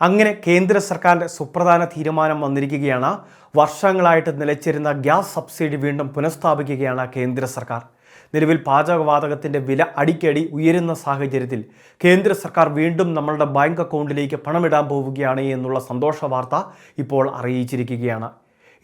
അങ്ങനെ കേന്ദ്ര സർക്കാരിന്റെ സുപ്രധാന തീരുമാനം വന്നിരിക്കുകയാണ്. വർഷങ്ങളായിട്ട് നിലച്ചിരുന്ന ഗ്യാസ് സബ്സിഡി വീണ്ടും പുനഃസ്ഥാപിക്കുകയാണ് കേന്ദ്ര സർക്കാർ. നിലവിൽ പാചകവാതകത്തിന്റെ വില അടിക്കടി ഉയരുന്ന സാഹചര്യത്തിൽ കേന്ദ്ര സർക്കാർ വീണ്ടും നമ്മളുടെ ബാങ്ക് അക്കൗണ്ടിലേക്ക് പണമിടാൻ പോവുകയാണ് എന്നുള്ള സന്തോഷ വാർത്ത ഇപ്പോൾ അറിയിച്ചിരിക്കുകയാണ്.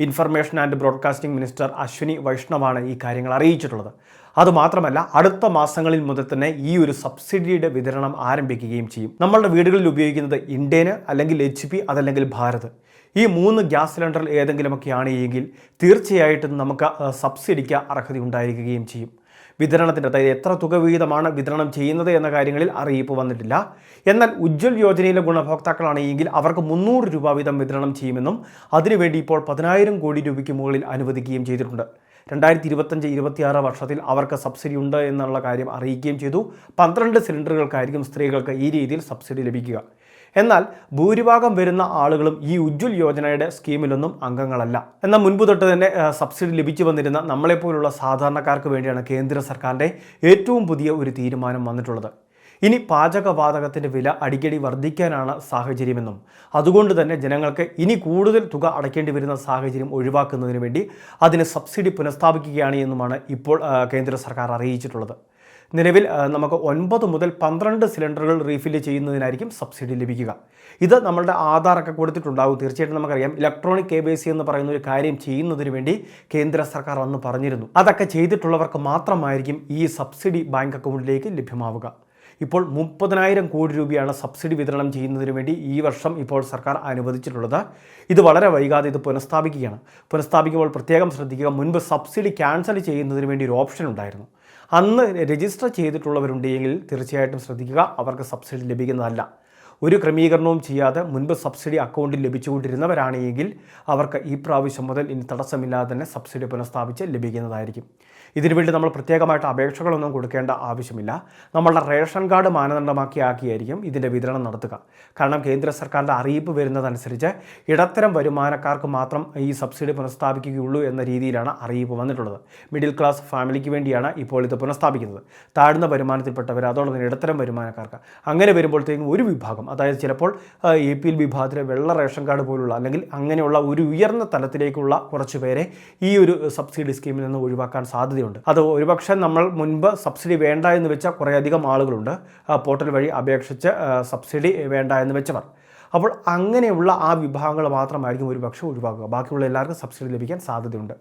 Information and broadcasting minister Ashwini വൈഷ്ണവാണ് ഈ കാര്യങ്ങൾ അറിയിച്ചിട്ടുള്ളത്. അതുമാത്രമല്ല അടുത്ത മാസങ്ങളിൽ മുതൽ തന്നെ ഈ ഒരു സബ്സിഡിയുടെ വിതരണം ആരംഭിക്കുകയും ചെയ്യും. നമ്മളുടെ വീടുകളിൽ ഉപയോഗിക്കുന്നത് ഇന്ത്യന് അല്ലെങ്കിൽ എച്ച് പി അതല്ലെങ്കിൽ ഭാരത്. ഈ മൂന്ന് ഗ്യാസ് സിലിണ്ടറിൽ ഏതെങ്കിലുമൊക്കെയാണ് എങ്കിൽ തീർച്ചയായിട്ടും നമുക്ക് സബ്സിഡിക്ക് അർഹത ഉണ്ടായിരിക്കുകയും ചെയ്യും. വിതരണത്തിന്റെ അതായത് എത്ര തുക വീതമാണ് വിതരണം ചെയ്യുന്നത് എന്ന കാര്യങ്ങളിൽ അറിയിപ്പ് വന്നിട്ടില്ല. എന്നാൽ ഉജ്ജ്വൽ യോജനയിലെ ഗുണഭോക്താക്കളാണ് എങ്കിൽ അവർക്ക് മുന്നൂറ് രൂപ വീതം വിതരണം ചെയ്യുമെന്നും അതിനുവേണ്ടി ഇപ്പോൾ പതിനായിരം കോടി രൂപയ്ക്ക് മുകളിൽ അനുവദിക്കുകയും ചെയ്തിട്ടുണ്ട്. രണ്ടായിരത്തി ഇരുപത്തഞ്ച് ഇരുപത്തിയാറ് വർഷത്തിൽ അവർക്ക് സബ്സിഡി ഉണ്ട് എന്നുള്ള കാര്യം അറിയിക്കുകയും ചെയ്തു. പന്ത്രണ്ട് സിലിണ്ടറുകൾക്കായിരിക്കും സ്ത്രീകൾക്ക് ഈ രീതിയിൽ സബ്സിഡി ലഭിക്കുക. എന്നാൽ ഭൂരിഭാഗം വരുന്ന ആളുകളും ഈ ഉജ്ജ്വൽ യോജനയുടെ സ്കീമിലൊന്നും അംഗങ്ങളല്ല. എന്നാൽ മുൻപ് തൊട്ട് തന്നെ സബ്സിഡി ലഭിച്ചു വന്നിരുന്ന നമ്മളെപ്പോലുള്ള സാധാരണക്കാർക്ക് വേണ്ടിയാണ് കേന്ദ്ര സർക്കാരിന്റെ ഏറ്റവും പുതിയ ഒരു തീരുമാനം വന്നിട്ടുള്ളത്. ഇനി പാചകവാതകത്തിന്റെ വില അടിക്കടി വർദ്ധിക്കാനാണ് സാഹചര്യമെന്നും അതുകൊണ്ട് തന്നെ ജനങ്ങൾക്ക് ഇനി കൂടുതൽ തുക അടയ്ക്കേണ്ടി വരുന്ന സാഹചര്യം ഒഴിവാക്കുന്നതിന് വേണ്ടി അതിന് സബ്സിഡി പുനഃസ്ഥാപിക്കുകയാണ് എന്നുമാണ് ഇപ്പോൾ കേന്ദ്ര സർക്കാർ അറിയിച്ചിട്ടുള്ളത്. നിലവിൽ നമുക്ക് ഒൻപത് മുതൽ പന്ത്രണ്ട് സിലിണ്ടറുകൾ റീഫില്ല് ചെയ്യുന്നതിനായിരിക്കും സബ്സിഡി ലഭിക്കുക. ഇത് നമ്മളുടെ ആധാറൊക്കെ കൊടുത്തിട്ടുണ്ടാവും. തീർച്ചയായിട്ടും നമുക്കറിയാം. ഇലക്ട്രോണിക് കെ ബി സി എന്ന് പറയുന്ന ഒരു കാര്യം ചെയ്യുന്നതിന് വേണ്ടി കേന്ദ്ര സർക്കാർ അന്ന് പറഞ്ഞിരുന്നു. അതൊക്കെ ചെയ്തിട്ടുള്ളവർക്ക് മാത്രമായിരിക്കും ഈ സബ്സിഡി ബാങ്ക് അക്കൗണ്ടിലേക്ക് ലഭ്യമാവുക. ഇപ്പോൾ മുപ്പതിനായിരം കോടി രൂപയാണ് സബ്സിഡി വിതരണം ചെയ്യുന്നതിന് വേണ്ടി ഈ വർഷം ഇപ്പോൾ സർക്കാർ അനുവദിച്ചിട്ടുള്ളത്. ഇത് വളരെ വൈകാതെ ഇത് പുനഃസ്ഥാപിക്കുകയാണ്. പുനഃസ്ഥാപിക്കുമ്പോൾ പ്രത്യേകം ശ്രദ്ധിക്കുക മുൻപ് സബ്സിഡി ക്യാൻസൽ ചെയ്യുന്നതിന് വേണ്ടി ഒരു ഓപ്ഷൻ ഉണ്ടായിരുന്നു. അന്ന് രജിസ്റ്റർ ചെയ്തിട്ടുള്ളവരുണ്ടെങ്കിൽ തീർച്ചയായിട്ടും ശ്രദ്ധിക്കുക അവർക്ക് സബ്സിഡി ലഭിക്കുന്നതല്ല. ഒരു ക്രമീകരണവും ചെയ്യാതെ മുൻപ് സബ്സിഡി അക്കൗണ്ടിൽ ലഭിച്ചുകൊണ്ടിരുന്നവരാണെങ്കിൽ അവർക്ക് ഈ പ്രാവശ്യം മുതൽ ഇനി തടസ്സമില്ലാതെ തന്നെ സബ്സിഡി പുനഃസ്ഥാപിച്ച് ലഭിക്കുന്നതായിരിക്കും. ഇതിനുവേണ്ടി നമ്മൾ പ്രത്യേകമായിട്ട് അപേക്ഷകളൊന്നും കൊടുക്കേണ്ട ആവശ്യമില്ല. നമ്മളുടെ റേഷൻ കാർഡ് മാനദണ്ഡമാക്കി ആക്കിയായിരിക്കും ഇതിന്റെ വിതരണം നടത്തുക. കാരണം കേന്ദ്ര സർക്കാരിന്റെ അറിയിപ്പ് വരുന്നതനുസരിച്ച് ഇടത്തരം വരുമാനക്കാർക്ക് മാത്രം ഈ സബ്സിഡി പുനഃസ്ഥാപിക്കുകയുള്ളൂ എന്ന രീതിയിലാണ് അറിയിപ്പ് വന്നിട്ടുള്ളത്. മിഡിൽ ക്ലാസ് ഫാമിലിക്ക് വേണ്ടിയാണ് ഇപ്പോൾ ഇത് പുനഃസ്ഥാപിക്കുന്നത്. താഴ്ന്ന വരുമാനത്തിൽപ്പെട്ടവർ അതോടൊപ്പം ഇടത്തരം വരുമാനക്കാർക്ക്. അങ്ങനെ വരുമ്പോഴത്തേക്കും ഒരു വിഭാഗം അതായത് ചിലപ്പോൾ എ പി എൽ വിഭാഗത്തിലെ വെള്ള റേഷൻ കാർഡ് പോലുള്ള അല്ലെങ്കിൽ അങ്ങനെയുള്ള ഒരു ഉയർന്ന തലത്തിലേക്കുള്ള കുറച്ച് പേരെ ഈ ഒരു സബ്സിഡി സ്കീമിൽ നിന്ന് ഒഴിവാക്കാൻ സാധ്യതയുണ്ട്. അത് ഒരുപക്ഷെ നമ്മൾ മുൻപ് സബ്സിഡി വേണ്ട എന്ന് വെച്ച കുറേയധികം ആളുകളുണ്ട്. പോർട്ടൽ വഴി അപേക്ഷിച്ച് സബ്സിഡി വേണ്ട എന്ന് വെച്ചവർ. അപ്പോൾ അങ്ങനെയുള്ള ആ വിഭാഗങ്ങൾ മാത്രമായിരിക്കും ഒരു പക്ഷേ ഒഴിവാക്കുക. ബാക്കിയുള്ള എല്ലാവർക്കും സബ്സിഡി ലഭിക്കാൻ സാധ്യതയുണ്ട്.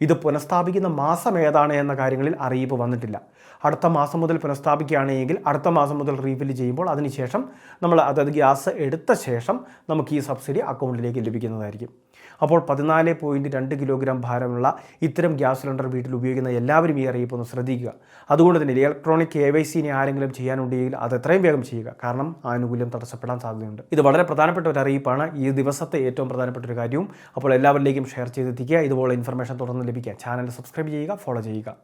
ഇത് പുനഃസ്ഥാപിക്കുന്ന മാസം ഏതാണ് എന്ന കാര്യങ്ങളിൽ അറിയിപ്പ് വന്നിട്ടില്ല. അടുത്ത മാസം മുതൽ പുനഃസ്ഥാപിക്കുകയാണെങ്കിൽ അടുത്ത മാസം മുതൽ റീഫിൽ ചെയ്യുമ്പോൾ അതിനുശേഷം നമ്മൾ അതായത് ഗ്യാസ് എടുത്ത ശേഷം നമുക്ക് ഈ സബ്സിഡി അക്കൗണ്ടിലേക്ക് ലഭിക്കുന്നതായിരിക്കും. അപ്പോൾ പതിനാല് പോയിന്റ് രണ്ട് കിലോഗ്രാം ഭാരമുള്ള ഇത്തരം ഗ്യാസ് സിലിണ്ടർ വീട്ടിൽ ഉപയോഗിക്കുന്ന എല്ലാവരും ഈ അറിയിപ്പ് ഒന്ന് ശ്രദ്ധിക്കുക. അതുകൊണ്ട് തന്നെ ഇലക്ട്രോണിക് കെ വൈ സി ഇനി ആരെങ്കിലും ചെയ്യാനുണ്ടെങ്കിൽ അത് എത്രയും വേഗം ചെയ്യുക. കാരണം ആനുകൂല്യം തടസ്സപ്പെടാൻ സാധ്യതയുണ്ട്. ഇത് വളരെ പ്രധാനപ്പെട്ട ഒരു അറിയിപ്പാണ്. ഈ ദിവസത്തെ ഏറ്റവും പ്രധാനപ്പെട്ട ഒരു കാര്യവും അപ്പോൾ എല്ലാവരിലേക്കും ഷെയർ ചെയ്തെത്തിക്കുക. ഇതുപോലെ ഇൻഫർമേഷൻ തുടർന്ന് ലഭിക്കുക ചാനൽ സബ്സ്ക്രൈബ് ചെയ്യുക ഫോളോ ചെയ്യുക.